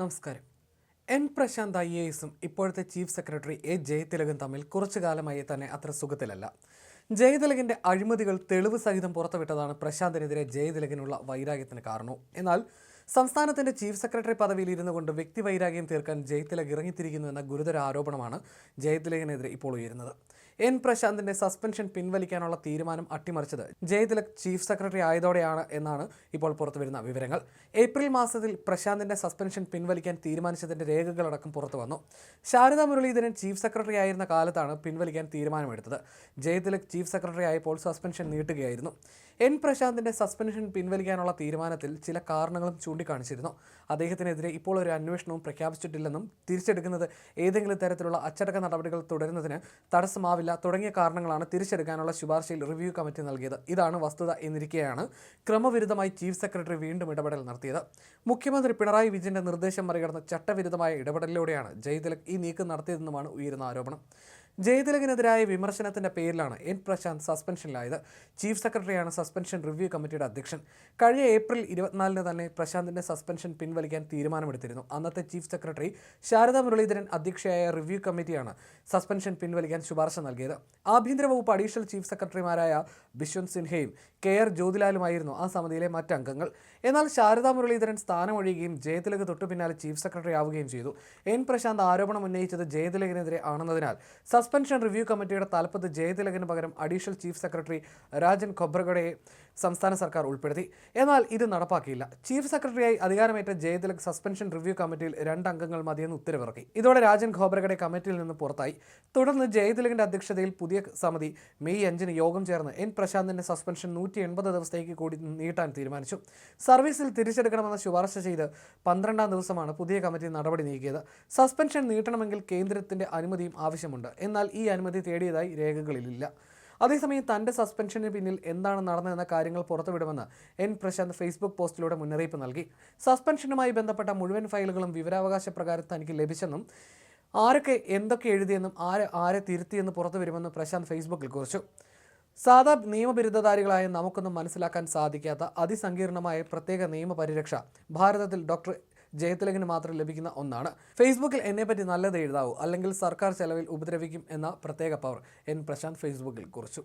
നമസ്കാരം. N Prashant I A എസും ഇപ്പോഴത്തെ ചീഫ് സെക്രട്ടറി എ ജയതിലകൻ തമ്മിൽ കുറച്ചു കാലമായി തന്നെ അത്ര സുഖത്തിലല്ല. ജയതിലകന്റെ അഴിമതികൾ തെളിവ് സഹിതം പുറത്തുവിട്ടതാണ് പ്രശാന്തിനെതിരെ ജയതിലകനുള്ള വൈരാഗ്യത്തിന് കാരണവും. എന്നാൽ സംസ്ഥാനത്തിന്റെ ചീഫ് സെക്രട്ടറി പദവിയിൽ ഇരുന്നു കൊണ്ട് വ്യക്തി വൈരാഗ്യം തീർക്കാൻ ജയതിലക് ഇറങ്ങിത്തിരിക്കുന്നു എന്ന ഗുരുതര ആരോപണമാണ് ജയതിലകനെതിരെ ഇപ്പോൾ ഉയരുന്നത്. എൻ പ്രശാന്തിന്റെ സസ്പെൻഷൻ പിൻവലിക്കാനുള്ള തീരുമാനം അട്ടിമറിച്ചത്. ജയതിലക് ചീഫ് സെക്രട്ടറി ആയതോടെയാണ് എന്നാണ് ഇപ്പോൾ പുറത്തുവരുന്ന വിവരങ്ങൾ. ഏപ്രിൽ മാസത്തിൽ പ്രശാന്തിന്റെ സസ്പെൻഷൻ പിൻവലിക്കാൻ തീരുമാനിച്ചതിന്റെ രേഖകളടക്കം പുറത്തു വന്നു. ശാരദാ മുരളീധരൻ ചീഫ് സെക്രട്ടറി ആയിരുന്ന കാലത്താണ് പിൻവലിക്കാൻ തീരുമാനമെടുത്തത്. ജയതിലക് ചീഫ് സെക്രട്ടറി ആയപ്പോൾ സസ്പെൻഷൻ നീട്ടുകയായിരുന്നു. എൻ പ്രശാന്തിന്റെ സസ്പെൻഷൻ പിൻവലിക്കാനുള്ള തീരുമാനത്തിൽ ചില കാരണങ്ങളും ചൂണ്ടിക്കാണിച്ചിരുന്നു. അദ്ദേഹത്തിനെതിരെ ഇപ്പോൾ ഒരു അന്വേഷണവും പ്രഖ്യാപിച്ചിട്ടില്ലെന്നും തിരിച്ചെടുക്കുന്നത് ഏതെങ്കിലും തരത്തിലുള്ള അച്ചടക്ക നടപടികൾ തുടരുന്നതിന് തടസ്സമാവില്ല തുടങ്ങിയ കാരണങ്ങളാണ് തിരിച്ചെടുക്കാനുള്ള ശുപാർശയിൽ റിവ്യൂ കമ്മിറ്റി നൽകിയത്. ഇതാണ് വസ്തുത എന്നിരിക്കെയാണ് ക്രമവിരുദ്ധമായി ചീഫ് സെക്രട്ടറി വീണ്ടും ഇടപെടൽ നടത്തിയത്. മുഖ്യമന്ത്രി പിണറായി വിജയന്റെ നിർദ്ദേശം മറികടന്ന് ചട്ടവിരുദ്ധമായ ഇടപെടലിലൂടെയാണ് ജയ്തിലക് ഈ നീക്കം നടത്തിയതെന്നുമാണ് ഉയരുന്ന ആരോപണം. ജയതിലകിനെതിരായ വിമർശനത്തിന്റെ പേരിലാണ് എൻ പ്രശാന്ത് സസ്പെൻഷനിലായത്. ചീഫ് സെക്രട്ടറിയാണ് സസ്പെൻഷൻ റിവ്യൂ കമ്മിറ്റിയുടെ അധ്യക്ഷൻ. കഴിഞ്ഞ ഏപ്രിൽ ഇരുപത്തിനാലിന് തന്നെ പ്രശാന്തിന്റെ സസ്പെൻഷൻ പിൻവലിക്കാൻ തീരുമാനമെടുത്തിരുന്നു. അന്നത്തെ ചീഫ് സെക്രട്ടറി ശാരദാ മുരളീധരൻ അധ്യക്ഷയായ റിവ്യൂ കമ്മിറ്റിയാണ് സസ്പെൻഷൻ പിൻവലിക്കാൻ ശുപാർശ നൽകിയത്. ആഭ്യന്തര വകുപ്പ് അഡീഷണൽ ചീഫ് സെക്രട്ടറിമാരായ ബിശ്വന്ത് സിൻഹയും കെ ആർ ജ്യോതിലാലുമായിരുന്നു ആ സമിതിയിലെ മറ്റംഗങ്ങൾ എന്നാൽ ശാരദാ മുരളീധരൻ സ്ഥാനമൊഴിയുകയും ജയതിലക് തൊട്ടു ചീഫ് സെക്രട്ടറി ആവുകയും ചെയ്തു. എൻ പ്രശാന്ത് ആരോപണം ഉന്നയിച്ചത് ജയതിലകിനെതിരെ ആണെന്നതിനാൽ റിവ്യൂ കമ്മിറ്റിയുടെ തലപ്പത്ത് ജയതിലകിന് പകരം അഡീഷണൽ ചീഫ് സെക്രട്ടറി രാജൻ ഖൊബ്രഗഡയെ സംസ്ഥാന സർക്കാർ ഉൾപ്പെടുത്തി. എന്നാൽ ഇത് നടപ്പാക്കിയില്ല. ചീഫ് സെക്രട്ടറിയായി അധികാരമേറ്റ ജയതിലക് സസ്പെൻഷൻ റിവ്യൂ കമ്മിറ്റിയിൽ രണ്ടംഗങ്ങൾ മതിയെന്ന് ഉത്തരവിറക്കി. ഇതോടെ രാജൻ ഖോബ്രഗഡെ കമ്മിറ്റിയിൽ നിന്ന് പുറത്തായി. തുടർന്ന് ജയതിലകിന്റെ അധ്യക്ഷതയിൽ പുതിയ സമിതി മെയ് അഞ്ചിന് യോഗം ചേർന്ന് എൻ പ്രശാന്തിന്റെ സസ്പെൻഷൻ നൂറ്റി എൺപത് ദിവസത്തേക്ക് കൂടി നീട്ടാൻ തീരുമാനിച്ചു. സർവീസിൽ തിരിച്ചെടുക്കണമെന്ന ശുപാർശ ചെയ്ത് പന്ത്രണ്ടാം ദിവസമാണ് പുതിയ കമ്മിറ്റി നടപടി നീക്കിയത്. സസ്പെൻഷൻ നീട്ടണമെങ്കിൽ കേന്ദ്രത്തിന്റെ അനുമതിയും ആവശ്യമുണ്ട്. എന്നാൽ ഈ അനുമതി തേടിയതായി രേഖകളിലില്ല. അതേസമയം തന്റെ സസ്പെൻഷന് പിന്നിൽ എന്താണ് നടന്നതെന്ന കാര്യങ്ങൾ പുറത്തുവിടുമെന്ന് എൻ പ്രശാന്ത് ഫേസ്ബുക്ക് പോസ്റ്റിലൂടെ മുന്നറിയിപ്പ് നൽകി. സസ്പെൻഷനുമായി ബന്ധപ്പെട്ട മുഴുവൻ ഫയലുകളും വിവരാവകാശ പ്രകാരം തനിക്ക് ലഭിച്ചെന്നും ആരൊക്കെ എന്തൊക്കെ എഴുതിയെന്നും ആരെ ആരെ തിരുത്തിയെന്ന് പുറത്തു വരുമെന്ന് പ്രശാന്ത് ഫേസ്ബുക്കിൽ കുറിച്ചു. സാധാ നിയമബിരുദധാരികളായ നമുക്കൊന്നും മനസ്സിലാക്കാൻ സാധിക്കാത്ത അതിസങ്കീർണമായ പ്രത്യേക നിയമപരിരക്ഷ ഭാരതത്തിൽ ഡോക്ടർ ജയതിലകിന് മാത്രം ലഭിക്കുന്ന ഒന്നാണ്. ഫേസ്ബുക്കിൽ എന്നെപ്പറ്റി നല്ലത് എഴുതാവൂ അല്ലെങ്കിൽ സർക്കാർ ചെലവിൽ ഉപദ്രവിക്കും എന്ന പ്രത്യേക പവർ എൻ പ്രശാന്ത് ഫേസ്ബുക്കിൽ കുറിച്ചു.